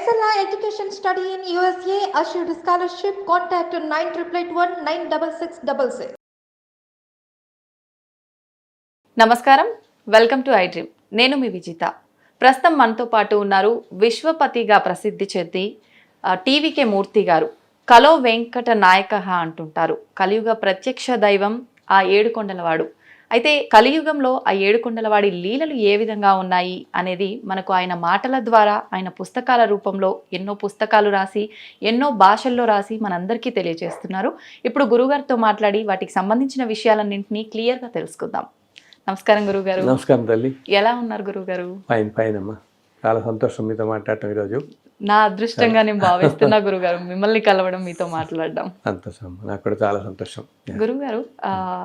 Excella Education Study in USA assured scholarship. Contact 9881 96666. నమస్కారం welcome to I dream నేను మీ విజిత ప్రస్తుతం మనతో పాటు ఉన్నారు విశ్వపతిగా ప్రసిద్ధి చెంది టీవీకే మూర్తి గారు కలో వెంకట నాయక అంటుంటారు కలియుగ ప్రత్యక్ష దైవం ఆ ఏడుకొండలవాడు అయితే కలియుగంలో ఆ ఏడుకొండలవాడి లీలలు ఏ విధంగా ఉన్నాయి అనేది మనకు ఆయన మాటల ద్వారా ఆయన పుస్తకాల రూపంలో ఎన్నో పుస్తకాలు రాసి ఎన్నో భాషల్లో రాసి మనందరికీ తెలియజేస్తున్నారు. ఇప్పుడు గురుగారితో మాట్లాడి వాటికి సంబంధించిన విషయాలన్నింటినీ క్లియర్గా తెలుసుకుందాం. నమస్కారం గురుగారు. నమస్కారం తల్లి. ఎలా ఉన్నారు గురుగారు? ఫైన్ ఫైన్ అమ్మా. చాలా సంతోషం మీతో మాట్లాడటం ఈరోజు. నా అదృష్టంగా నేను భావిస్తున్నా గురుగారు మిమ్మల్ని కలవడం మీతో మాట్లాడడం. సంతోషం. నాకు కూడా చాలా సంతోషం. గురుగారు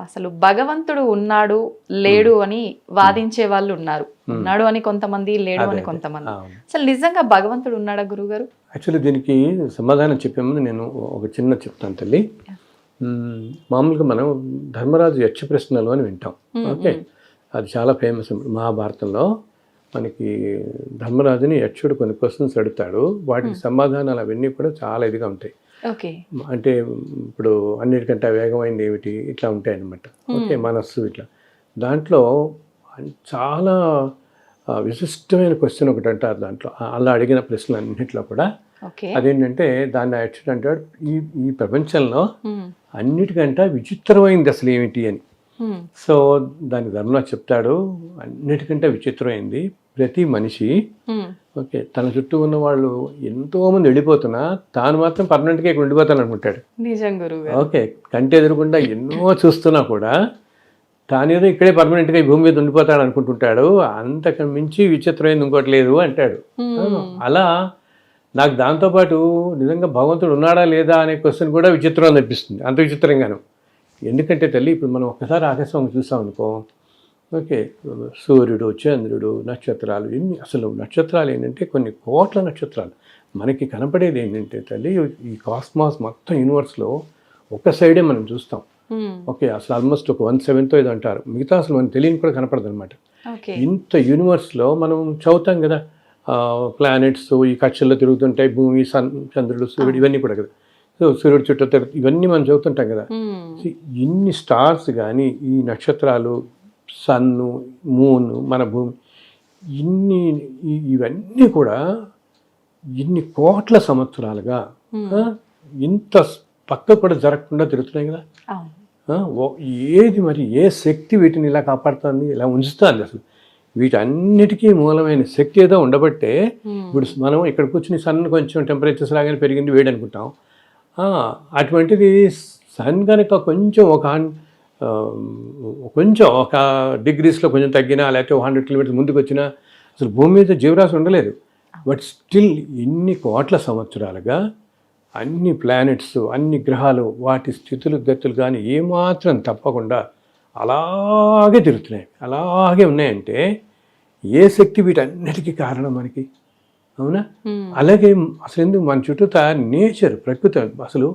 అసలు భగవంతుడు ఉన్నాడు లేడు అని వాదించే వాళ్ళు ఉన్నారు. ఉన్నాడు అని కొంతమంది లేడు అని కొంతమంది. అసలు నిజంగా భగవంతుడు ఉన్నాడా గురుగారు? యాక్చువల్లీ దీనికి సమాధానం చెప్పే ముందు నేను ఒక చిన్న చెప్తాను తల్లి. మ్మ్, మామూలుగా మనం ధర్మరాజు యక్ష ప్రశ్నలు అని వింటాం. ఓకే అది చాలా ఫేమస్ మహాభారతంలో మనకి ధర్మరాజుని యక్షుడు కొన్ని క్వశ్చన్స్ అడుగుతాడు. వాటికి సమాధానాలు అవన్నీ కూడా చాలా ఇదిగా ఉంటాయి. అంటే ఇప్పుడు అన్నిటికంటే వేగమైనది ఏమిటి? ఇట్లా ఉంటాయి అన్నమాట ఓకే మనస్సు ఇట్లా. దాంట్లో చాలా విశిష్టమైన క్వశ్చన్ ఒకటి అంటారు దాంట్లో. అలా అడిగిన ప్రశ్నలు అన్నింటిలో కూడా అదేంటంటే దాన్ని యాక్చువల్ అంటాడు ఈ ఈ ప్రపంచంలో ఉమ్, అన్నిటికంటే విచిత్రమైంది అసలు ఏమిటి అని. సో దాని ధర్మరాజు చెప్తాడు అన్నిటికంటే విచిత్రమైంది ప్రతి మనిషి ఉమ్, ఓకే తన చుట్టూ ఉన్న వాళ్ళు ఎంతోమంది వెళ్ళిపోతున్నా తాను మాత్రం పర్మనెంట్గా ఇక్కడ ఉండిపోతాను అనుకుంటాడు. నిజం ఓకే కంటి ఎదురకుండా ఎన్నో చూస్తున్నా కూడా తానేదో ఇక్కడే పర్మనెంట్గా ఈ భూమి మీద ఉండిపోతాడు అనుకుంటుంటాడు అంతకు మించి విచిత్రమైంది ఇంకోటి లేదు అంటాడు. ఉమ్, అలా నాకు దాంతోపాటు నిజంగా భగవంతుడు ఉన్నాడా లేదా అనే క్వశ్చన్ కూడా విచిత్రం అనిపిస్తుంది అంత విచిత్రంగాను. ఎందుకంటే తల్లి ఇప్పుడు మనం ఒక్కసారి ఆకాశం చూసాం అనుకో ఓకే సూర్యుడు చంద్రుడు నక్షత్రాలు ఎన్ని అసలు నక్షత్రాలు ఏంటంటే కొన్ని కోట్ల నక్షత్రాలు. మనకి కనపడేది ఏంటంటే తల్లి ఈ కాస్మాస్ మొత్తం యూనివర్స్లో ఒక సైడే మనం చూస్తాం. ఓకే అసలు ఆల్మోస్ట్ ఒక వన్ సెవెన్తో ఇది అంటారు మిగతా అసలు మనకు తెలియని కూడా కనపడదు అనమాట ఇంత యూనివర్స్లో మనం చదువుతాం కదా. ప్లానెట్స్ ఈ కక్షల్లో తిరుగుతుంటాయి భూమి సన్ చంద్రుడు సూర్యుడు ఇవన్నీ కూడా కదా. సో సూర్యుడు చుట్టూ తిరుగు ఇవన్నీ మనం చదువుతుంటాం కదా. ఇన్ని స్టార్స్ కానీ ఈ నక్షత్రాలు సన్ను మూన్ మన భూమి ఇన్ని ఇవన్నీ కూడా ఇన్ని కోట్ల సంవత్సరాలుగా ఇంత పక్క కూడా జరగకుండా తిరుగుతున్నాయి కదా. ఏది మరి ఏ శక్తి వీటిని ఇలా కాపాడుతుంది ఇలా ఉంచుతుంది అసలు? వీటన్నిటికీ మూలమైన శక్తి ఏదో ఉండబట్టే ఇప్పుడు మనం ఇక్కడ కూర్చుని సన్ కొంచెం టెంపరేచర్స్ లాగానే పెరిగింది వేడి అనుకుంటాం అటువంటిది సన్ కనుక కొంచెం ఒక కొంచెం ఒక డిగ్రీస్లో కొంచెం తగ్గినా లేకపోతే హండ్రెడ్ కిలోమీటర్స్ ముందుకు వచ్చినా అసలు భూమి మీద జీవరాశి ఉండలేదు. బట్ స్టిల్ ఇన్ని కోట్ల సంవత్సరాలుగా అన్ని ప్లానెట్స్ అన్ని గ్రహాలు వాటి స్థితులు గతులు కానీ ఏమాత్రం తప్పకుండా అలాగే తిరుగుతున్నాయి. అలాగే ఉన్నాయంటే ఏ శక్తి వీటన్నిటికీ కారణం మనకి? అవునా? అలాగే అసలు ఎందుకు మన చుట్టూతా నేచర్ ప్రకృతి అసలు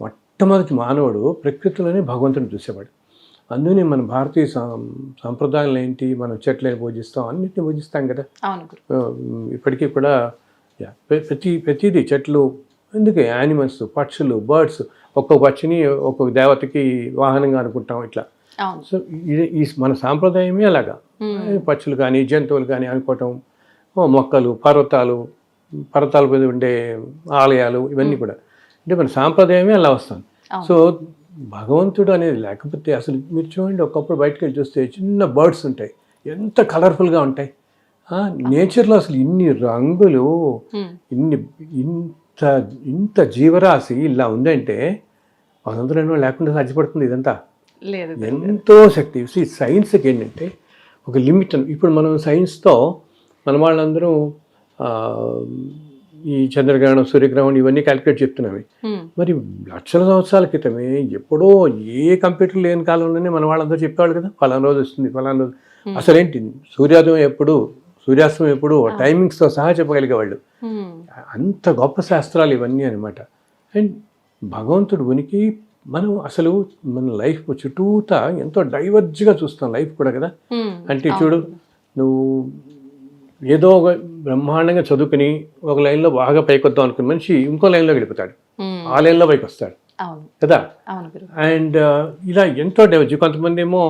మొట్టమొదటి మానవుడు ప్రకృతిలోనే భగవంతుని చూసేవాడు. అందుకని మన భారతీయ సంప్రదాయాలు ఏంటి మనం చెట్లని పూజిస్తాం అన్నిటిని పూజిస్తాం కదా. ఇప్పటికీ కూడా ప్రతి ప్రతిదీ చెట్లు ఎందుకే యానిమల్స్ పక్షులు బర్డ్స్ ఒక్కొక్క పక్షిని ఒక్కొక్క దేవతకి వాహనంగా అనుకుంటాం ఇట్లా. సో ఇది ఈ మన సాంప్రదాయమే అలాగా. పక్షులు కానీ జంతువులు కానీ అనుకోవటం మొక్కలు పర్వతాలు పర్వతాల మీద ఉండే ఆలయాలు ఇవన్నీ కూడా. అంటే మన సాంప్రదాయమే అలా వస్తుంది. సో భగవంతుడు అనేది లేకపోతే అసలు మీరు చూడండి ఒకప్పుడు బయటకు వెళ్ళి చూస్తే చిన్న బర్డ్స్ ఉంటాయి. ఎంత కలర్ఫుల్గా ఉంటాయి. నేచర్లో అసలు ఇన్ని రంగులు ఇన్ని ఇంత ఇంత జీవరాశి ఇలా ఉందంటే స్వతంత్రం లేకుండా సాధ్యపడుతుంది ఇదంతా. ఎంతో శక్తి. సైన్స్కి ఏంటంటే ఒక లిమిట్ ఇప్పుడు మనం సైన్స్తో మన వాళ్ళందరూ ఈ చంద్రగ్రహణం సూర్యగ్రహణం ఇవన్నీ క్యాలిక్యులేట్ చెప్తున్నాము. ఉమ్, మరి లక్షల సంవత్సరాల క్రితమే ఎప్పుడో ఏ కంప్యూటర్ లేని కాలంలోనే మన వాళ్ళందరూ చెప్పేవాళ్ళు కదా ఫలానా రోజు వస్తుంది ఫలానా రోజు. అసలేంటి సూర్యోదయం ఎప్పుడు సూర్యాస్తం ఎప్పుడు టైమింగ్స్తో సహా చెప్పగలిగేవాళ్ళు. అంత గొప్ప శాస్త్రాలు ఇవన్నీ అనమాట అండ్ భగవంతుడు ఉనికి మనం అసలు మన లైఫ్ చుట్టూతా ఎంతో డైవర్జ్గా చూస్తాం లైఫ్ కూడా కదా. అంటే చూడు నువ్వు ఏదో ఒక బ్రహ్మాండంగా చదువుకుని ఒక లైన్లో బాగా పైకొద్దాం అనుకున్న మనిషి ఇంకో లైన్లో ఉమ్, ఆ లైన్లో పైకి వస్తాడు కదా? అండ్ ఇలా ఎంతో డెవలప్ కొంతమంది ఏమో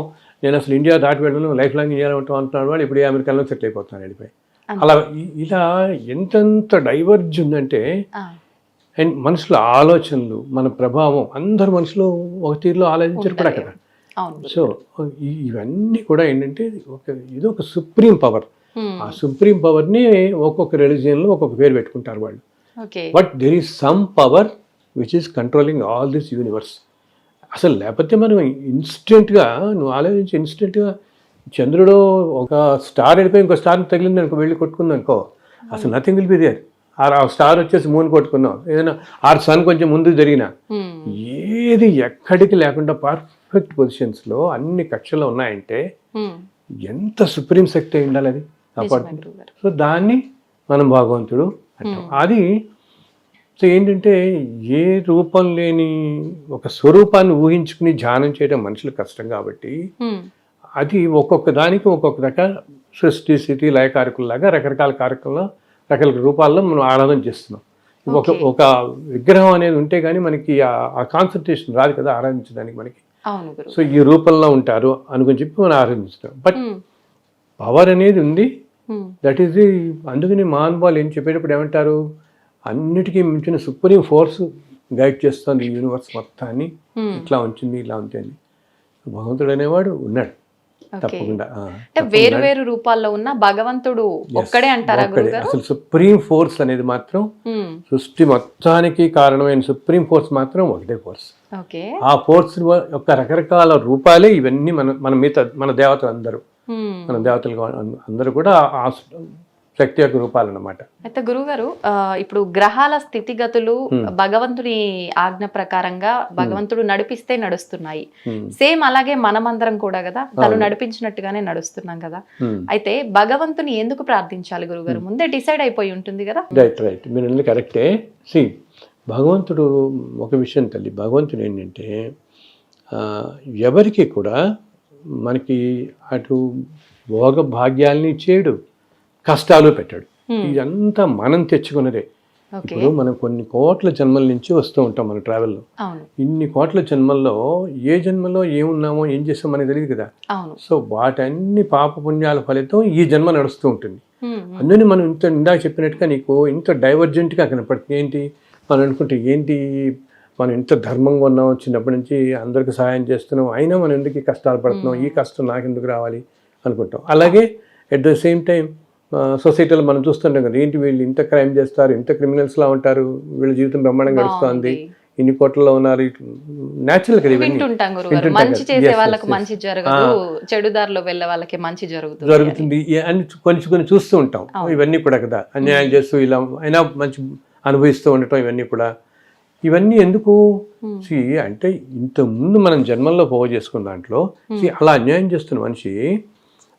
నేను అసలు ఇండియా దాటి వెళ్ళను లైఫ్ లాంగ్ ఇండియాలో ఉంటాం అంటున్నాడు వాడు ఇప్పుడు అమెరికాలో సెటిల్ అయిపోతున్నాను వెళ్ళిపోయి. అలా ఇలా ఎంతెంత డైవర్జ్ ఉందంటే అండ్ మనుషుల ఆలోచనలు మన ప్రభావం అందరు మనుషులు ఒక తీరులో ఆలోచించారు కూడా కదా. సో ఇవన్నీ కూడా ఏంటంటే ఒక ఇది ఒక సుప్రీం పవర్ ఆ సుప్రీం పవర్ని ఒక్కొక్క రిలీజియన్లో ఒక్కొక్క పేరు పెట్టుకుంటారు వాళ్ళు. But there is some power which is controlling all this universe అసలు లేకపోతే మనం ఇన్స్టెంట్గా నువ్వు ఆలోచించి ఇన్స్టెంట్గా చంద్రుడు ఒక స్టార్ వెళ్ళిపోయి ఇంకో స్టార్ తగిలింది అనుకో వెళ్ళి కొట్టుకుంది అనుకో అసలు నథింగ్ విల్ బి దేర్ ఆ స్టార్ వచ్చేసి మూన్ కొట్టుకున్నాం ఏదైనా ఆర్ సన్ కొంచెం ముందు జరిగిన ఉమ్, ఏది ఎక్కడికి లేకుండా పర్ఫెక్ట్ పొజిషన్స్లో అన్ని కక్షలు ఉన్నాయంటే ఉమ్, ఎంత సుప్రీం శక్తి అయి ఉండాలి అది? గారు సో దాన్ని మనం భగవంతుడు అంటాం. అది సో ఏంటంటే ఏ రూపం లేని ఒక స్వరూపాన్ని ఊహించుకుని ధ్యానం చేయడం మనుషులకు కష్టం కాబట్టి అది ఒక్కొక్క దానికి ఒక్కొక్క రకాల సృష్టి స్థితి లయకారకుల్లాగా రకరకాల కార్యక్రమంలో రకరకాల రూపాల్లో మనం ఆరాధన చేస్తున్నాం. ఒక. ఒక విగ్రహం అనేది ఉంటే కానీ మనకి ఆ- కాన్సన్ట్రేషన్ రాదు కదా ఆరాధించడానికి మనకి. సో ఈ రూపంలో ఉంటారు అనుకుని చెప్పి మనం ఆరాధిస్తాం బట్ పవర్ అనేది ఉంది. దట్ ఈస్ ది అందుకని మహానుభావులు ఏం చెప్పేటప్పుడు ఏమంటారు? అన్నిటికీ మించిన సుప్రీం ఫోర్స్ గైడ్ చేస్తుంది ఈ యూనివర్స్ మొత్తాన్ని. ఉమ్, ఇట్లా ఉంచింది ఇలా ఉంటుంది భగవంతుడు అనేవాడు ఉన్నాడు. తప్పకుండా. వేరు వేరు రూపాల్లో ఉన్న భగవంతుడు ఒక్కడే అంటారా అసలు సుప్రీం ఫోర్స్ అనేది మాత్రం ఉమ్, సృష్టి మొత్తానికి కారణమైన సుప్రీం ఫోర్స్ మాత్రం ఒకటే ఫోర్స్ ఆ ఫోర్స్ యొక్క రకరకాల రూపాలే ఇవన్నీ మన మన మిగతా మన దేవతలు అందరూ. మన దేవతలు అందరూ కూడా ఆ శక్తి యొక్క రూపాలు అన్నమాట అయితే గురుగారు ఇప్పుడు గ్రహాల స్థితిగతులు భగవంతుని ఆజ్ఞ ప్రకారంగా భగవంతుడు నడిపిస్తే నడుస్తున్నాయి. సేమ్ అలాగే మనమందరం కూడా కదా తను నడిపించినట్టుగానే నడుస్తున్నాం కదా. అయితే భగవంతుని ఎందుకు ప్రార్థించాలి గురుగారు ముందే డిసైడ్ అయిపోయి ఉంటుంది కదా. రైట్ రైట్ మీరు కరెక్టే సి భగవంతుడు ఒక విషయం తల్లి భగవంతుడు ఏంటంటే ఎవరికి కూడా మనకి అటు భోగ భాగ్యాలని ఇచ్చేయడు కష్టాలు పెట్టాడు. ఇదంతా మనం తెచ్చుకున్నదే. ఇప్పుడు మనం కొన్ని కోట్ల జన్మల నుంచి వస్తూ ఉంటాం మన ట్రావెల్లో. ఇన్ని కోట్ల జన్మల్లో ఏ జన్మలో ఏమున్నామో ఏం చేస్తామో మనకి తెలియదు కదా. సో వాటన్ని పాప పుణ్యాల ఫలితం ఈ జన్మ నడుస్తూ ఉంటుంది. అందుకని మనం ఇంత ఇందాక చెప్పినట్టుగా నీకు ఇంత డైవర్జెంట్గా కనపడుతుంది. ఏంటి? మనం అనుకుంటే ఏంటి? మనం ఇంత ధర్మంగా ఉన్నాం చిన్నప్పటి నుంచి అందరికి సహాయం చేస్తున్నాం. అయినా మనం ఎందుకు ఈ కష్టాలు పడుతున్నాం? ఈ కష్టం నాకు ఎందుకు రావాలి అనుకుంటాం. అలాగే ఎట్ ద సేమ్ టైం సొసైటీలో మనం చూస్తుంటాం కదా ఏంటి వీళ్ళు ఇంత క్రైమ్ చేస్తారు ఇంత క్రిమినల్స్లా ఉంటారు వీళ్ళ జీవితం బ్రహ్మాండంగా గడుస్తుంది. ఇన్ని కోట్లలో ఉన్నారు న్యాచురల్ కదా వింటుంటాం మంచి. చేసే వాళ్ళకి. మంచి జరగదు చెడు దారిలో వెళ్ళే వాళ్ళకి మంచి జరుగుతుంది జరుగుతుంది. అని కొన్ని కొన్ని చూస్తూ ఉంటాం. ఇవన్నీ కూడా కదా అన్యాయం చేస్తూ ఇలా అయినా మంచి అనుభవిస్తూ ఉండటం ఇవన్నీ కూడా. ఇవన్నీ ఎందుకు? See, అంటే ఇంత ముందు మనం జన్మల్లో పోవ చేసుకున్న దాంట్లో అలా అన్యాయం చేస్తున్న మనిషి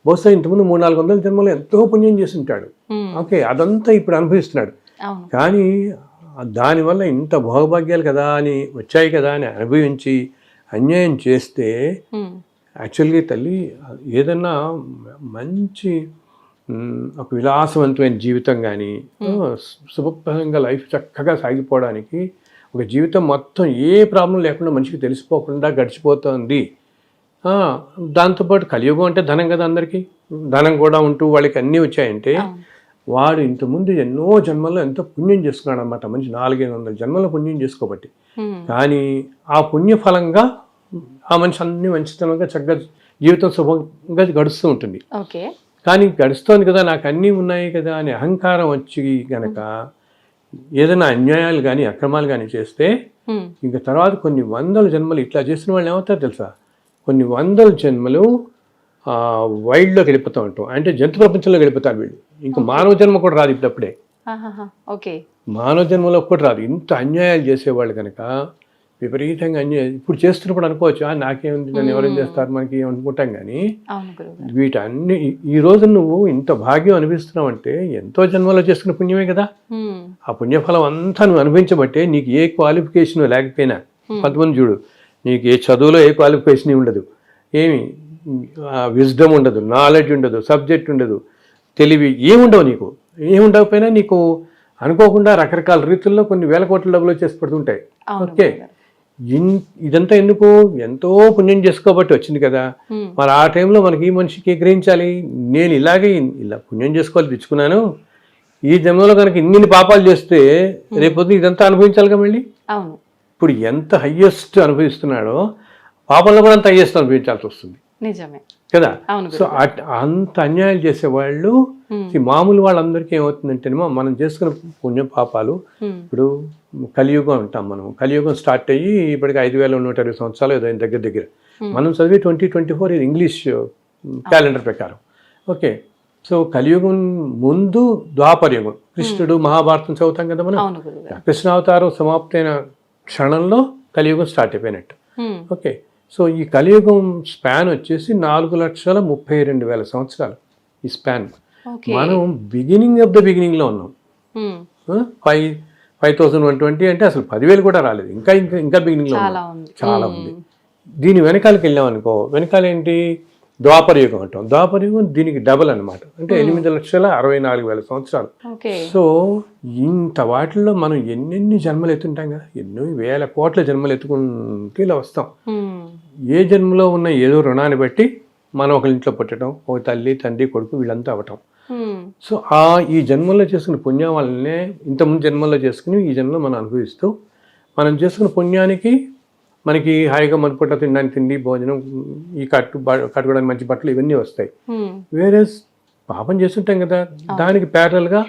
బహుశా ఇంతకుముందు మూడు నాలుగు వందల జన్మలో ఎంతో పుణ్యం చేసి ఉంటాడు. ఓకే అదంతా ఇప్పుడు అనుభవిస్తున్నాడు. కానీ దానివల్ల ఇంత భోగభాగ్యాలు కదా అని వచ్చాయి కదా అని అనుభవించి అన్యాయం చేస్తే. యాక్చువల్గా తల్లి ఏదన్నా మంచి ఒక విలాసవంతమైన జీవితం కానీ శుభప్రదంగా లైఫ్ చక్కగా సాగిపోవడానికి ఒక జీవితం మొత్తం ఏ ప్రాబ్లం లేకుండా మనిషికి తెలిసిపోకుండా గడిచిపోతుంది. దాంతోపాటు కలియుగం అంటే ధనం కదా అందరికీ. ధనం కూడా ఉంటూ వాళ్ళకి అన్నీ వచ్చాయంటే. వాడు ఇంతకుముందు ఎన్నో జన్మల్లో ఎంతో పుణ్యం చేసుకున్నాడు అనమాట మంచి నాలుగైదు వందల జన్మల పుణ్యం చేసుకోబట్టి. కానీ ఆ పుణ్యఫలంగా ఆ మనిషి అన్ని మంచితనంగా చక్కగా జీవితం శుభంగా గడుస్తూ ఉంటుంది. ఓకే. కానీ గడుస్తోంది కదా నాకు అన్నీ ఉన్నాయి కదా అని అహంకారం వచ్చి గనక ఏదైనా అన్యాయాలు కానీ అక్రమాలు కానీ చేస్తే. ఇంకా తర్వాత కొన్ని వందల జన్మలు ఇట్లా చేసిన వాళ్ళు ఏమవుతారు తెలుసా? కొన్ని వందల జన్మలు ఆ, వైల్డ్లోకి వెళ్ళిపోతూ ఉంటాం. అంటే జంతు ప్రపంచంలోకి వెళ్ళిపోతారు వీళ్ళు. ఇంకా మానవ జన్మ కూడా రాదు ఇప్పుడప్పుడే. ఓకే. మానవ జన్మలో కూడా రాదు. ఇంత అన్యాయాలు చేసేవాళ్ళు కనుక విపరీతంగా అన్యాయం ఇప్పుడు చేస్తున్నప్పుడు అనుకోవచ్చు? "ఆ, నాకేముంది? నన్ను ఎవరేం చేస్తారు? మనకి అనుకుంటాం కానీ వీటన్ని ఈ- రోజు నువ్వు ఇంత భాగ్యం అనిపిస్తున్నావు అంటే ఎంతో జన్మలో చేసుకున్న పుణ్యమే కదా. ఆ పుణ్యఫలం అంతా నువ్వు అనుభవించబట్టే నీకు ఏ క్వాలిఫికేషన్ లేకపోయినా. కొంతమంది చూడు నీకు ఏ చదువులో ఏ క్వాలిఫికేషన్ ఉండదు. ఏమి? విజ్డమ్ ఉండదు నాలెడ్జ్ ఉండదు సబ్జెక్ట్ ఉండదు తెలివి ఏముండవు నీకు. ఏముండకపోయినా నీకు అనుకోకుండా రకరకాల రీతుల్లో కొన్ని వేల కోట్ల డబ్బులు వచ్చేసి పడుతుంటాయి. ఓకే. ఇన్- ఇదంతా ఎందుకు? ఎంతో పుణ్యం చేసుకోబట్టి వచ్చింది కదా. Hmm. మరి ఆ టైంలో మనకి ఈ మనిషికి గ్రహించాలి? నేను ఇలాగే ఇలా పుణ్యం చేసుకోవాలి తెచ్చుకున్నాను. ఈ జన్మలో కనుక ఇన్ని పాపాలు చేస్తే రేపొద్దు ఇదంతా అనుభవించాలిగా మళ్ళీ? అవును. ఇప్పుడు ఎంత హయ్యెస్ట్ అనుభవిస్తున్నాడో పాపంలో కూడా అంత హయ్యెస్ట్ అనుభవించాల్సి వస్తుంది. నిజమే. కదా? సో అట్- అంత అన్యాయం చేసేవాళ్ళు. ఈ మామూలు వాళ్ళందరికీ ఏమవుతుందంటేనేమో మనం చేసుకున్న పుణ్య పాపాలు. ఇప్పుడు కలియుగం అంటాం మనం. కలియుగం స్టార్ట్ అయ్యి ఇప్పటికి ఐదు వేల నూట ఇరవై సంవత్సరాలు ఏదో దగ్గర దగ్గర. మనం చదివి ట్వంటీ ట్వంటీ ఫోర్ ఇది ఇంగ్లీష్ క్యాలెండర్ ప్రకారం. ఓకే. సో కలియుగం ముందు ద్వాపరయుగం. కృష్ణుడు మహాభారతం చదువుతాం కదా మనం? కృష్ణావతారం సమాప్తైన క్షణంలో కలియుగం స్టార్ట్ అయిపోయినట్టు. ఓకే. సో ఈ కలియుగం స్పాన్ వచ్చేసి నాలుగు లక్షల ముప్పై రెండు వేల సంవత్సరాలు ఈ స్పాన్. మనం బిగినింగ్ ఆఫ్ ద బిగినింగ్లో ఉన్నాం. Five five thousand one twenty అంటే అసలు పదివేలు కూడా రాలేదు. ఇంకా ఇంకా ఇంకా బిగినింగ్లో చాలా ఉన్నాం. ఉంది. చాలా ఉంది. దీని వెనకాలకి వెళ్ళాం అనుకో వెనకాల ఏంటి? ద్వాపర యుగం అంటాం. ద్వాపర యుగం దీనికి డబల్ అన్నమాట. అంటే ఎనిమిది లక్షల అరవై నాలుగు వేల సంవత్సరాలు. సో ఇంత వాటిల్లో మనం ఎన్నెన్ని జన్మలు ఎత్తుంటాం కదా? ఎన్నో వేల కోట్ల జన్మలు ఎత్తుకుంటూ ఇలా వస్తాం. Hmm. ఏ జన్మలో ఉన్న ఏదో రుణాన్ని బట్టి మనం ఒకరి ఇంట్లో పుట్టడం ఒక తల్లి తండ్రి కొడుకు వీళ్ళంతా అవటం Hmm. సో ఆ ఈ జన్మలో చేసుకున్న పుణ్యం వల్లనే ఇంతకుముందు జన్మలో చేసుకుని ఈ జన్మలో మనం అనుభవిస్తూ మనం చేసుకున్న పుణ్యానికి మనకి హాయిగా మన పుట్ట తినడానికి తిండి భోజనం ఈ కట్టు కట్టుకోవడానికి మంచి బట్టలు ఇవన్నీ వస్తాయి. వేరే పాపం చేస్తుంటాం కదా దానికి ప్యారల్గా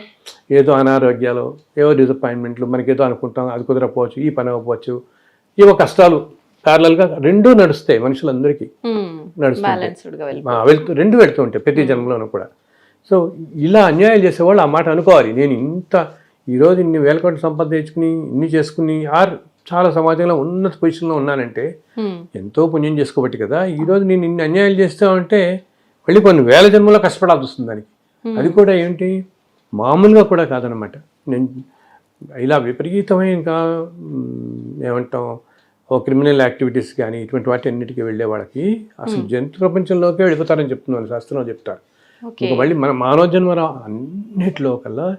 ఏదో అనారోగ్యాలు ఏవో డిసప్పాయింట్మెంట్లు మనకి ఏదో అనుకుంటాం అది కుదరకపోవచ్చు ఈ పని అవ్వకపోవచ్చు ఏవో కష్టాలు ప్యారలల్గా రెండూ నడుస్తాయి మనుషులందరికీ. వెళ్తూ రెండు వెళ్తూ ఉంటాయి ప్రతి జన్మలోనూ కూడా. సో ఇలా అన్యాయాలు చేసేవాళ్ళు ఆ మాట అనుకోవాలి. నేను ఇంత ఈరోజు ఇన్ని వేల కోట్లు సంపాదించుకుని ఇన్ని చేసుకుని ఆర్ చాలా సమాజంలో ఉన్నత పొజిషన్లో ఉన్నానంటే. ఎంతో పుణ్యం చేసుకోబట్టి కదా ఈరోజు నేను ఇన్ని అన్యాయాలు చేస్తామంటే మళ్ళీ కొన్ని వేల జన్మలో కష్టపడాల్సి వస్తుంది దానికి. అది కూడా ఏంటి? మామూలుగా కూడా కాదనమాట నేను ఇలా విపరీతమైన ఇంకా ఏమంటాం ఓ క్రిమినల్ యాక్టివిటీస్ కానీ ఇటువంటి వాటి అన్నిటికీ వెళ్ళే వాళ్ళకి అసలు జంతు ప్రపంచంలోకే వెళ్ళిపోతారని చెప్తున్నారు శాస్త్రంలో చెప్తారు. మళ్ళీ మన మానవ జన్మ అన్నిటిలో కల్లా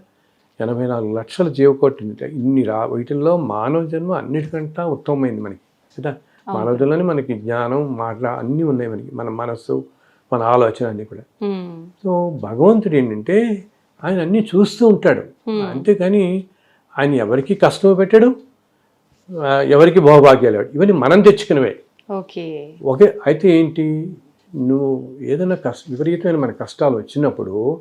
ఎనభై నాలుగు లక్షల జీవకోటి. ఇన్ని రా వీటిల్లో మానవ జన్మ అన్నిటికంటే ఉత్తమమైంది మనకి కదా మానవ జన్మలోనే మనకి జ్ఞానం మాటల అన్నీ ఉన్నాయి మనకి మన మనస్సు మన ఆలోచన అన్నీ కూడా. సో భగవంతుడు ఏంటంటే ఆయన అన్నీ చూస్తూ ఉంటాడు. అంతేకాని ఆయన ఎవరికి కష్టం పెట్టాడు ఎవరికి భోగభాగ్యాలు ఇవ్వడు. ఇవన్నీ మనం తెచ్చుకున్నవే. ఓకే అయితే ఏంటి? నువ్వు ఏదైనా కష్ట విపరీతమైన మన కష్టాలు వచ్చినప్పుడు.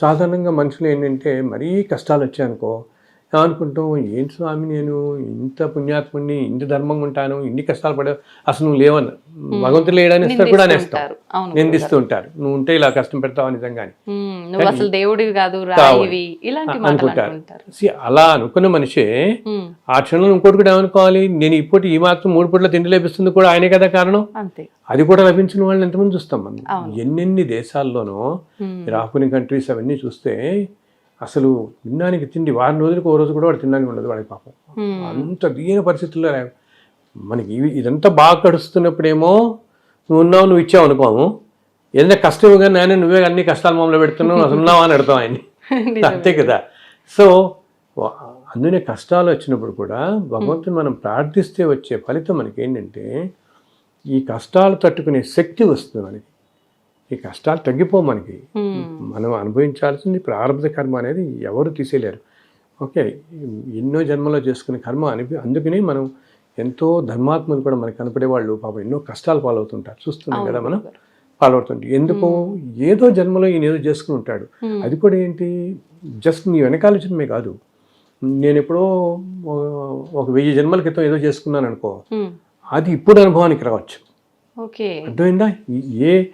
సాధారణంగా మనుషులు ఏంటంటే మరీ కష్టాలు వచ్చాయనుకో ఏమనుకుంటాం ఏంటి స్వామి నేను ఇంత పుణ్యాత్ముడిని ఇంత ధర్మంగా ఉంటాను ఇన్ని కష్టాలు పడే అసలు నువ్వు లేవన్న భగవంతుడు లేడని ఇస్తారు కూడా అనేస్తాం ఉంటారు. అవును నిందిస్తూ ఉంటావు నువ్వు ఉంటే ఇలా కష్టం పెడతావు నిజంగాని. నువ్వు అసలు దేవుడివి కాదు రాయివి ఇలాంటి మాటలు అనుకుంటారు. అలా అనుకున్న మనిషే. ఆ క్షణంలో ఇంకోటి కూడా ఏమనుకోవాలి? నేను ఇప్పుడు ఈ మాత్రం మూడు పూట్ల తిండి లభిస్తుంది కూడా ఆయనే కదా కారణం? అది కూడా లభించిన వాళ్ళని ఎంతమంది చూస్తాం మనం. ఎన్నెన్ని దేశాల్లోనూ ఆఫ్రికన్ కంట్రీస్ అవన్నీ చూస్తే అసలు తినడానికి తిండి వారం రోజులకు ఓ రోజు కూడా వాడు తినడానికి ఉండదు వాడికి పాపం. అంత దీన పరిస్థితుల్లో మనకి ఇవి- ఇదంతా బాగా గడుస్తున్నప్పుడేమో నువ్వు ఉన్నావు నువ్వు ఇచ్చావు అనుకోము ఏదైనా కష్టం కానీ నాయన నువ్వే అన్ని కష్టాలు మమ్మల్ని పెడుతున్నావు అసలు ఉన్నావా అని అడతాం ఆయన్ని. అంతే కదా. సో అందునే కష్టాలు వచ్చినప్పుడు కూడా భగవంతుని మనం ప్రార్థిస్తే వచ్చే ఫలితం మనకి ఏంటంటే ఈ కష్టాలు తట్టుకునే శక్తి వస్తుంది మనకి. ఈ కష్టాలు తగ్గిపో మనకి. మనం అనుభవించాల్సింది ప్రారంభ కర్మ అనేది ఎవరు తీసేయలేరు. ఓకే ఎన్నో జన్మలో చేసుకునే కర్మ అని అందుకని మనం ఎంతో ధర్మాత్మలు కూడా మనకు కనపడే వాళ్ళు పాపం ఎన్నో కష్టాలు పాలవుతుంటారు. చూస్తున్నాం కదా మనం పాలవుతుంటాం ఎందుకు? ఏదో జన్మలో ఈయన ఏదో చేసుకుని ఉంటాడు. అది కూడా ఏంటి? జస్ట్ నీ వెనకాల జన్మే కాదు. నేను ఎప్పుడో ఒక వెయ్యి జన్మల క్రితం ఏదో చేసుకున్నాను అనుకో. అది ఇప్పుడు అనుభవానికి రావచ్చు. ఓకే. అర్థమైందా? ఏ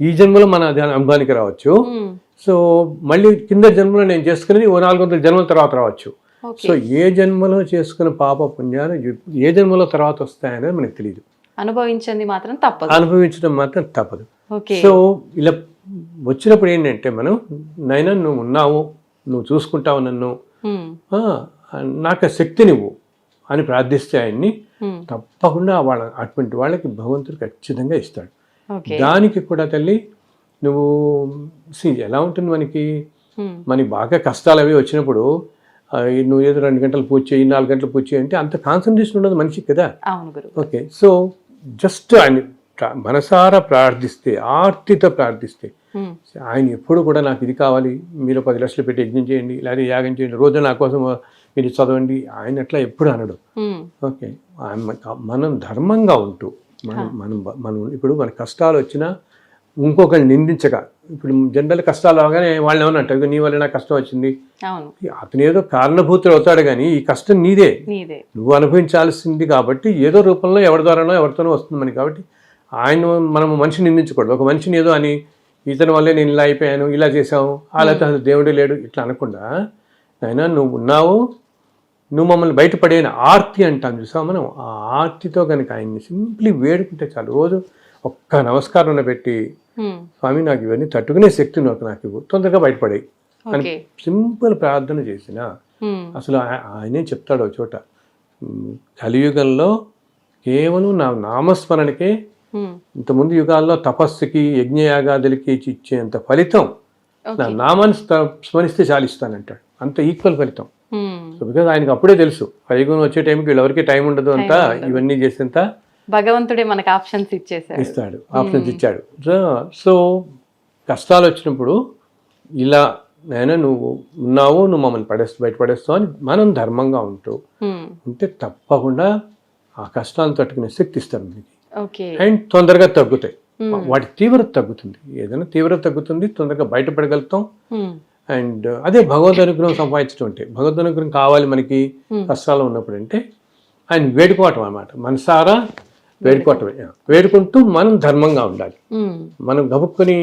ఈ జన్మలో మన అనుభవానికి రావచ్చు. సో మళ్ళీ కింద జన్మలో నేను చేసుకునేది ఓ నాలుగు వందల జన్మల తర్వాత రావచ్చు. సో ఏ జన్మలో చేసుకున్న పాప పుణ్యాలు ఏ జన్మలో తర్వాత వస్తాయనేది మనకు తెలియదు అనుభవించింది మాత్రం తప్పదు. అనుభవించడం మాత్రం తప్పదు. సో ఇలా వచ్చినప్పుడు ఏంటంటే మనం నైనా నువ్వు ఉన్నావు నువ్వు చూసుకుంటావు నన్ను. నాకు శక్తి నువ్వు అని ప్రార్థిస్తే ఆయన్ని. తప్పకుండా వాళ్ళ అటువంటి వాళ్ళకి భగవంతుడు ఖచ్చితంగా ఇస్తాడు. దానికి కూడా తల్లి నువ్వు see, ఎలా ఉంటుంది మనకి? మనకి బాగా కష్టాలు అవి వచ్చినప్పుడు నువ్వు ఏదో రెండు గంటలు పూజ చేయి నాలుగు గంటలు పూజ చేయి అంటే అంత కాన్సన్ట్రేషన్ ఉండదు మనిషికి కదా? ఓకే. సో జస్ట్ ఆయన మనసారా ప్రార్థిస్తే ఆర్తితో ప్రార్థిస్తే ఆయన ఎప్పుడు కూడా నాకు ఇది కావాలి మీరు పది లక్షలు పెట్టి యజ్ఞం చేయండి లేదా యాగం చేయండి రోజు నా కోసం మీరు చదవండి ఆయన అట్లా ఎప్పుడు అనడు. ఓకే. మనం ధర్మంగా ఉంటూ మనం మనం మనం ఇప్పుడు మన కష్టాలు వచ్చినా ఇంకొకరిని నిందించక. ఇప్పుడు జనరల్ కష్టాలు రాగానే వాళ్ళని ఏమన్నా అంటారు నీ వల్ల నాకు కష్టం వచ్చింది. అతను ఏదో కారణభూతులు అవుతాడు కానీ ఈ కష్టం నీదే. నువ్వు అనుభవించాల్సింది కాబట్టి ఏదో రూపంలో ఎవరి ద్వారానో ఎవరితోనో వస్తుంది మనకి కాబట్టి ఆయన మనం మనిషిని నిందించకూడదు. ఒక మనిషిని ఏదో అని ఇతని వల్లే నేను ఇలా అయిపోయాను ఇలా చేసాము అలా అసలు దేవుడే లేడు. ఇట్లా అనకుండా అయినా నువ్వు ఉన్నావు నువ్వు మమ్మల్ని బయటపడేన ఆర్తి అంటాం చూసావు మనం? ఆ ఆర్తితో కనుక ఆయన్ని సింప్లీ వేడుకుంటే చాలు. రోజు ఒక్క నమస్కారం పెట్టి స్వామి నాకు ఇవన్నీ తట్టుకునే శక్తి నాకు నాకు ఇవ్వు. తొందరగా బయటపడాయి ఓకే. సింపుల్ ప్రార్థన చేసిన అసలు ఆయనే చెప్తాడు ఒక చోట. కలియుగంలో కేవలం నా నామస్మరణకే ఇంతకుముందు యుగాల్లో తపస్సుకి యజ్ఞయాగాదులకి ఇచ్చేంత ఫలితం నా నామాన్ని స్మ- స్మరిస్తే చాలిస్తానంటాడు అంత ఈక్వల్ ఫలితం. సో బికాజ్ ఆయనకు అప్పుడే తెలుసు. కలియుగం వచ్చే టైంకి వీళ్ళెవరికి టైం ఉండదు అంతా ఇవన్నీ చేసేంత భగవంతుడే మనకు ఆప్షన్స్ ఇచ్చేసాడు ఇస్తాడు. ఆప్షన్స్ ఇచ్చాడు. సో కష్టాలు వచ్చినప్పుడు ఇలా నేను నువ్వు ఉన్నావు నువ్వు మమ్మల్ని పడేస్తూ బయట పడేస్తావు అని మనం ధర్మంగా ఉంటూ ఉంటే తప్పకుండా ఆ కష్టాలను తట్టుకునే శక్తి ఇస్తారు ఓకే. అండ్ తొందరగా తగ్గుతాయి. వాటి తీవ్రత తగ్గుతుంది. ఏదైనా తీవ్రత తగ్గుతుంది తొందరగా బయటపడగలుగుతాం. అండ్ అదే భగవద్ అనుగ్రహం సంపాదించడం అంటే భగవద్ అనుగ్రహం కావాలి మనకి Hmm. కష్టాలు ఉన్నప్పుడు అంటే ఆయన వేడుకోవటం అన్నమాట. మనసారా వేడుకోవటమే. వేడుకుంటూ మనం ధర్మంగా ఉండాలి. ఉమ్, మనం గబుక్కొని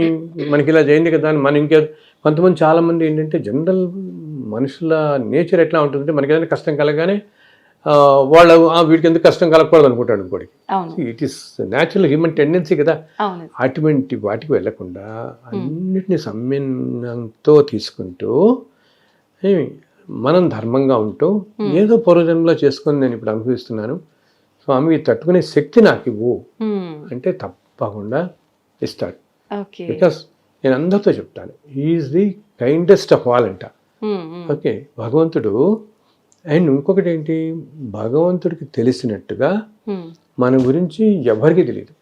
మనకి ఇలా చేయండి కదా అని మనం ఇంకే కొంతమంది చాలామంది ఏంటంటే జనరల్ మనుషుల నేచర్ ఎట్లా ఉంటుందంటే మనకి ఏదైనా కష్టం కలగానే వాళ్ళు "ఆ, వీడికి ఎందుకు కష్టం కలగకూడదు అనుకుంటాడు ఇంకోటి. It is natural human tendency కదా. అటువంటి వాటికి వెళ్ళకుండా అన్నిటిని సమ్మెనంతో తీసుకుంటూ మనం ధర్మంగా ఉంటూ ఏదో పూర్వజన్మలో చేసుకొని నేను ఇప్పుడు అనుభవిస్తున్నాను. స్వామి తట్టుకునే శక్తి నాకు ఇవ్వు. ఉమ్, అంటే తప్పకుండా ఇస్తాడు. బికాస్ నేను అందరితో చెప్తాను is the kindest of all అంట. ఓకే భగవంతుడు అండ్ ఇంకొకటి ఏంటి భగవంతుడికి తెలిసినట్టుగా మన గురించి ఎవరికి తెలియదు.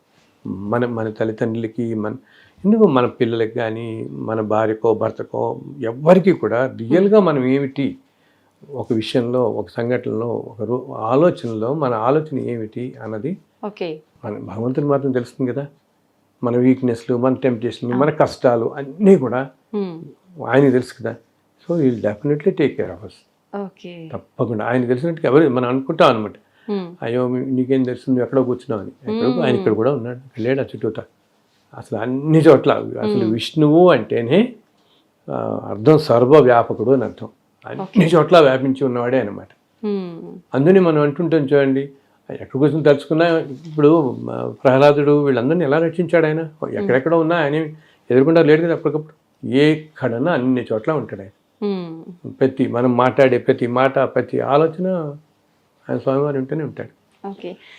మన మన తల్లిదండ్రులకి మన ఎందుకు మన పిల్లలకి కానీ మన భార్యకో భర్తకో ఎవ్వరికి కూడా రియల్గా మనం ఏమిటి? ఒక విషయంలో ఒక సంఘటనలో ఒక రూ ఆలోచనలో మన ఆలోచన ఏమిటి అన్నది ఓకే. మన భగవంతుని మాత్రం తెలుస్తుంది కదా. మన వీక్నెస్లు మన టెంప్టేషన్లు మన కష్టాలు అన్నీ కూడా ఉమ్, ఆయనకి తెలుసు కదా. So will definitely take care of us తప్పకుండా. ఆయన తెలిసినట్టుగా ఎవరు మనం అనుకుంటాం అనమాట అయ్యో నీకేం తెలుసు నువ్వు ఎక్కడో కూర్చున్నావు అని. ఎక్కడో ఆయన ఇక్కడ కూడా ఉన్నాడు. లేడు ఆ చుట్టూత. అసలు అన్ని చోట్ల అసలు విష్ణువు అంటేనే అర్థం సర్వవ్యాపకుడు అని అర్థం. అన్ని చోట్ల వ్యాపించి ఉన్నవాడే అనమాట అందుని మనం అంటుంటాం చూడండి. ఎక్కడ కూర్చొని తలుచుకున్నా ఇప్పుడు ప్రహ్లాదుడు వీళ్ళందరినీ ఎలా రక్షించాడు ఆయన? ఎక్కడెక్కడ ఉన్నా ఆయన ఎదురుకుండా లేడు కదా అప్పటికప్పుడు. ఏ కడన అన్ని చోట్ల ఉంటాడు ఆయన. ప్రతి మనం మాట్లాడే ప్రతి మాట ప్రతి ఆలోచన ఆయన స్వామివారు ఉంటూనే ఉంటాడు.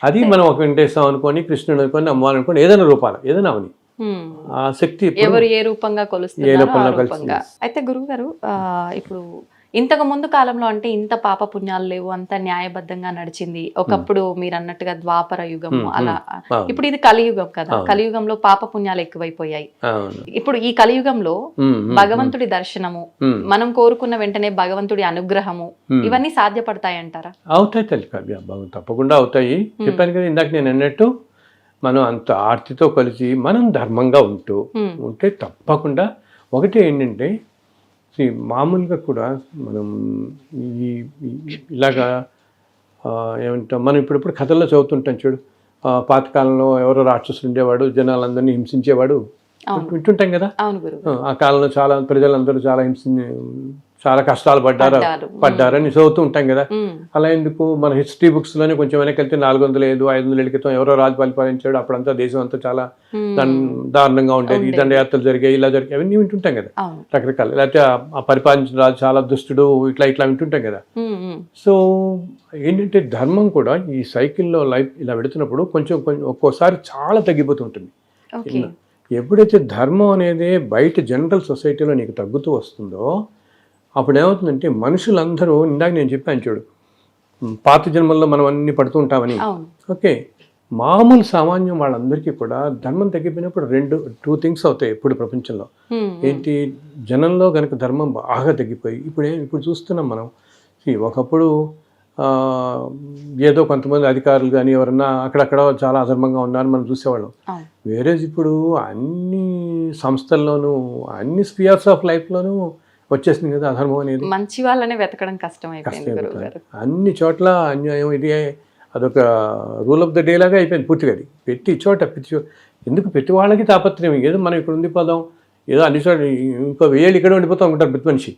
అది మనం ఒక వెంకటేశ్వరం అనుకోని కృష్ణుడు అనుకోని అమ్మవారు అనుకోని ఏదైనా రూపాలు ఏదైనా అవని. ఉమ్. ఆ శక్తి ఎవరు ఏ రూపంగా రూపంగా. అయితే గురువు గారు ఇప్పుడు ఇంతకు ముందు కాలంలో అంటే ఇంత పాప పుణ్యాలు లేవు అంత న్యాయబద్ధంగా నడిచింది. ఒకప్పుడు మీరు అన్నట్టుగా ద్వాపర యుగము Hmm, అలా. ఇప్పుడు ఇది కలియుగం కదా. కలియుగంలో పాప పుణ్యాలు ఎక్కువైపోయాయి. ఇప్పుడు ఈ కలియుగంలో భగవంతుడి దర్శనము మనం కోరుకున్న వెంటనే భగవంతుడి అనుగ్రహము. ఇవన్నీ సాధ్యపడతాయంటారా? అవుతాయి తల్లి తప్పకుండా అవుతాయి. చెప్పాను కదా ఇందాక నేను అన్నట్టు మనం అంత ఆర్తితో కలిసి మనం ధర్మంగా ఉంటూ. ఉంటే తప్పకుండా. ఒకటి ఏంటంటే see, మామూలుగా కూడా మనం ఈ ఇలాగా ఏమంటాం మనం ఇప్పుడిప్పుడు కథల్లో చదువుతుంటాం చూడు. పాతకాలంలో ఎవరో రాక్షసులు ఉండేవాడు జనాలందరినీ హింసించేవాడు. వింటుంటాం కదా? ఆ, కాలంలో చాలా ప్రజలందరూ చాలా హింసి చాలా కష్టాలు పడ్డారు పడ్డారు. పడ్డారని చదువుతూ ఉంటాం కదా. అలా ఎందుకు? మన హిస్టరీ బుక్స్లోనే కొంచెం వెనక్కి వెళ్తే నాలుగు వందల ఐదు ఐదు వందల ఏళ్ళ క్రితం ఎవరో రాజు పరిపాలించాడు. అప్పుడంతా దేశం అంతా చాలా దారుణంగా ఉండేది. ఈ దండయాత్రలు జరిగాయి ఇలా జరిగాయి. అవన్నీ వింటుంటాం కదా. రకరకాల. లేకపోతే ఆ- పరిపాలించిన రాజు చాలా దుష్టుడు ఇట్లా ఇట్లా వింటుంటాం కదా. సో ఏంటంటే ధర్మం కూడా ఈ సైకిల్లో లైఫ్ ఇలా పెడుతున్నప్పుడు కొంచెం కొంచెం ఒక్కోసారి చాలా తగ్గిపోతూ ఉంటుంది. ఎప్పుడైతే ధర్మం అనేది బయట జనరల్ సొసైటీలో నీకు తగ్గుతూ వస్తుందో అప్పుడు ఏమవుతుందంటే మనుషులందరూ ఇందాక నేను చెప్పాను చూడు పాత జన్మల్లో మనం అన్ని పడుతూ ఉంటామని. ఓకే. మామూలు సామాన్యం వాళ్ళందరికీ కూడా ధర్మం తగ్గిపోయినప్పుడు రెండు టూ థింగ్స్ అవుతాయి ఇప్పుడు ప్రపంచంలో. ఏంటి? జనంలో కనుక ధర్మం బాగా తగ్గిపోయి ఇప్పుడు ఏం ఇప్పుడు చూస్తున్నాం మనం. ఒకప్పుడు ఏదో కొంతమంది అధికారులు కానీ ఎవరన్నా అక్కడక్కడ చాలా అధర్మంగా ఉన్నారు మనం చూసేవాళ్ళం. అవును. వేరే ఇప్పుడు అన్ని సంస్థల్లోనూ అన్ని స్పియర్స్ ఆఫ్ లైఫ్లోనూ వచ్చేసింది కదా అధర్మం అనేది. మంచి వాళ్ళనే వెతకడం కష్టం అయిపోయింది. అన్ని చోట్ల అన్యాయం ఇది అదొక రూల్ ఆఫ్ ద డే లాగా అయిపోయింది పూర్తిగా అది. పెట్టి చోట ప్రతి చోట ఎందుకు ప్రతి వాళ్ళకి తాపత్రయం? ఏదో మనం ఇక్కడ ఉండిపోదాం ఏదో అన్ని చోట ఇంకో వేలు ఇక్కడ ఉండిపోతాం అనుకుంటారు ప్రతి మనిషి.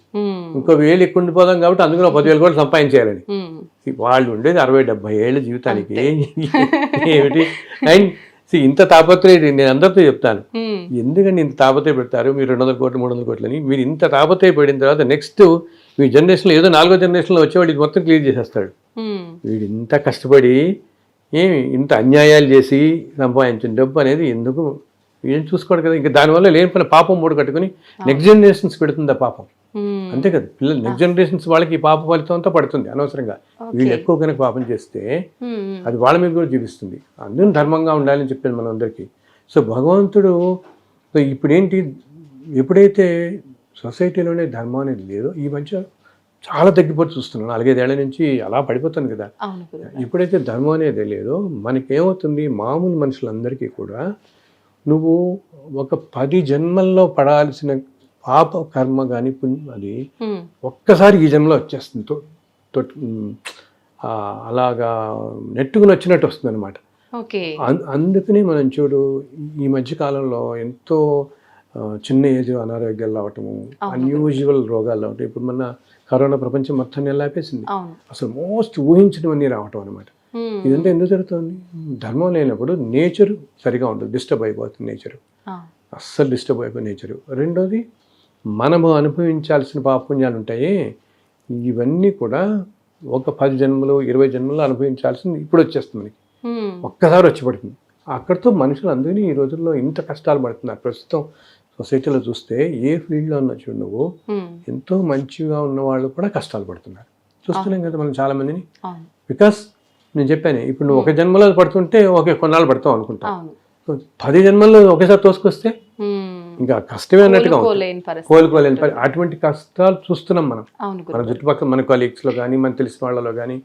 ఇంకో వేలు ఇక్కడ ఉండిపోదాం కాబట్టి అందులో పదివేలు కూడా సంపాదించేయాలని. వాళ్ళు ఉండేది అరవై డెబ్బై ఏళ్ళ జీవితానికి ఏమిటి? అండ్ see, ఇంత తాపత్రయం నేను అందరితో చెప్తాను. ఉమ్, ఎందుకండి ఇంత తాపత్రయ పెడతారు? మీరు రెండు వందల కోట్లు మూడు వందల కోట్లు అని. మీరు ఇంత తాపత్రయ పడిన తర్వాత నెక్స్ట్ మీ జనరేషన్లో ఏదో నాలుగో జనరేషన్లో వచ్చేవాడు ఇది మొత్తం క్లియర్ చేసేస్తాడు. ఉమ్, వీడు ఇంత కష్టపడి ఏమి ఇంత అన్యాయాలు చేసి సంపాదించిన డబ్బు అనేది ఎందుకు? ఏం చూసుకోడు కదా? ఇంకా దానివల్ల లేని పని పాపం మూడు కట్టుకుని నెక్స్ట్ జనరేషన్స్ పెడుతుంది ఆ పాపం? అంతే కదా. పిల్లలు నెక్స్ట్ జనరేషన్స్ వాళ్ళకి ఈ పాప ఫలితం అంతా పడుతుంది అనవసరంగా. వీళ్ళు ఎక్కువ కనుక పాపం చేస్తే అది వాళ్ళ మీద కూడా చూపిస్తుంది అందరూ ధర్మంగా ఉండాలని చెప్పాను మనం అందరికీ. సో భగవంతుడు సో ఇప్పుడు ఏంటి ఎప్పుడైతే సొసైటీలోనే ధర్మం అనేది లేదో ఈ మధ్య చాలా తగ్గిపోతూ చూస్తున్నాను. నాలుగైదేళ్ళ నుంచి అలా పడిపోతుంది కదా. ఎప్పుడైతే ధర్మం అనేది లేదో మనకేమవుతుంది మామూలు మనుషులందరికీ కూడా నువ్వు ఒక పది జన్మల్లో పడాల్సిన పాప కర్మ కానీ పుణ్యం అది ఒక్కసారి ఈ జన్మలో వచ్చేస్తుంది. తో- అలాగా నెట్టుకుని వచ్చినట్టు వస్తుంది అనమాట అందుకని మనం చూడు ఈ మధ్య కాలంలో ఎంతో చిన్న ఏజ్ అనారోగ్యాలు రావటము అన్యూజువల్ రోగాలు రావటం ఇప్పుడు మన కరోనా ప్రపంచం మొత్తం నిలాపేసింది అసలు మోస్ట్ ఊహించినవన్నీ రావటం అనమాట ఇదంతా ఎందుకు జరుగుతుంది? ధర్మం లేనప్పుడు నేచర్ సరిగా ఉండదు. డిస్టర్బ్ అయిపోతుంది నేచర్. అస్సలు డిస్టర్బ్ అయిపోయి నేచరు. రెండోది మనము అనుభవించాల్సిన పాపపుణ్యాలు ఉంటాయి ఇవన్నీ కూడా ఒక పది జన్మలు ఇరవై జన్మలు అనుభవించాల్సింది ఇప్పుడు వచ్చేస్తుంది మనకి. ఒక్కసారి వచ్చి పడుతుంది అక్కడితో మనుషులు అందుకని ఈ రోజుల్లో ఇంత కష్టాలు పడుతున్నారు. ప్రస్తుతం సొసైటీలో చూస్తే ఏ ఫీల్డ్లో ఉన్నా చూడు నువ్వు ఎంతో మంచిగా ఉన్న వాళ్ళు కూడా కష్టాలు పడుతున్నారు. చూస్తున్నాం కదా మనం చాలా మందిని బికాస్ నేను చెప్పాను ఇప్పుడు నువ్వు ఒక జన్మలో పడుతుంటే ఒకే కొన్నాళ్ళు పడతావు అనుకుంటా. పది జన్మల్లో ఒకేసారి తోసుకొస్తే ఇంకా కష్టమే అన్నట్టుగా ఉంటుంది కోలుకోలేని అటువంటి కష్టాలు చూస్తున్నాం మనం. మన చుట్టుపక్కల మన కొలీగ్స్లో కానీ మన తెలిసిన వాళ్ళలో కానీ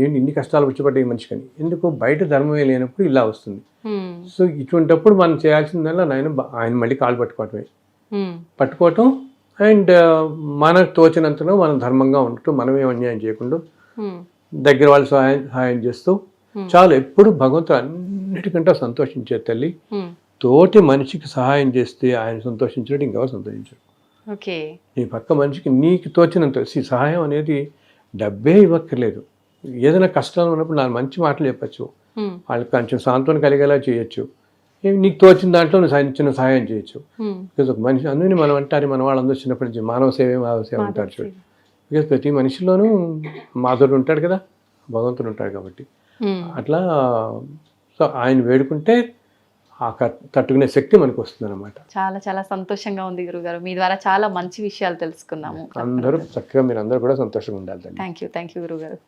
ఏంటి ఇన్ని కష్టాలు వచ్చిపడ్డాయి మనిషి కానీ ఎందుకు బయట ధర్మమే లేనప్పుడు ఇలా వస్తుంది. సో ఇటువంటప్పుడు మనం చేయాల్సిందల్లా నాయన ఆయన మళ్ళీ కాలు పట్టుకోవటమే. పట్టుకోవటం అండ్ మనకు తోచినంతలో మనం ధర్మంగా ఉంటూ మనమే అన్యాయం చేయకుండా దగ్గర వాళ్ళు సహాయం సహాయం చేస్తూ చాలు ఎప్పుడు భగవంతుడు అన్నిటికంటే సంతోషించే తల్లి తోటి మనిషికి సహాయం చేస్తే ఆయన సంతోషించాడు ఇంకెవరు సంతోషించాడు ఓకే. నీ పక్క మనిషికి నీకు తోచినంత సహాయం అనేది డబ్బే ఇవ్వక్కర్లేదు. ఏదైనా కష్టాలు ఉన్నప్పుడు నాకు మంచి మాటలు చెప్పచ్చు. వాళ్ళకి కొంచెం సాంత్వన కలిగేలా చేయొచ్చు. నీకు తోచిన దాంట్లో నువ్వు చిన్న సహాయం చేయొచ్చు. బికాజ్ ఒక మనిషి అందుకని మనం అంటారు మన వాళ్ళందరూ చిన్నప్పటి నుంచి మానవ సేవే మానవ సేవ అంటారు చూడు. బికాజ్ ప్రతి మనిషిలోనూ మాధుడు ఉంటాడు కదా భగవంతుడు ఉంటాడు కాబట్టి. అట్లా సో ఆయన వేడుకుంటే ఆ తట్టుకునే శక్తి మనకు వస్తుంది అనమాట చాలా చాలా సంతోషంగా ఉంది గురుగారు. మీ ద్వారా చాలా మంచి విషయాలు తెలుసుకున్నాము. అందరూ చక్కగా మీరు అందరూ కూడా సంతోషంగా ఉండాలి. థ్యాంక్ యూ థ్యాంక్ యూ గురుగారు.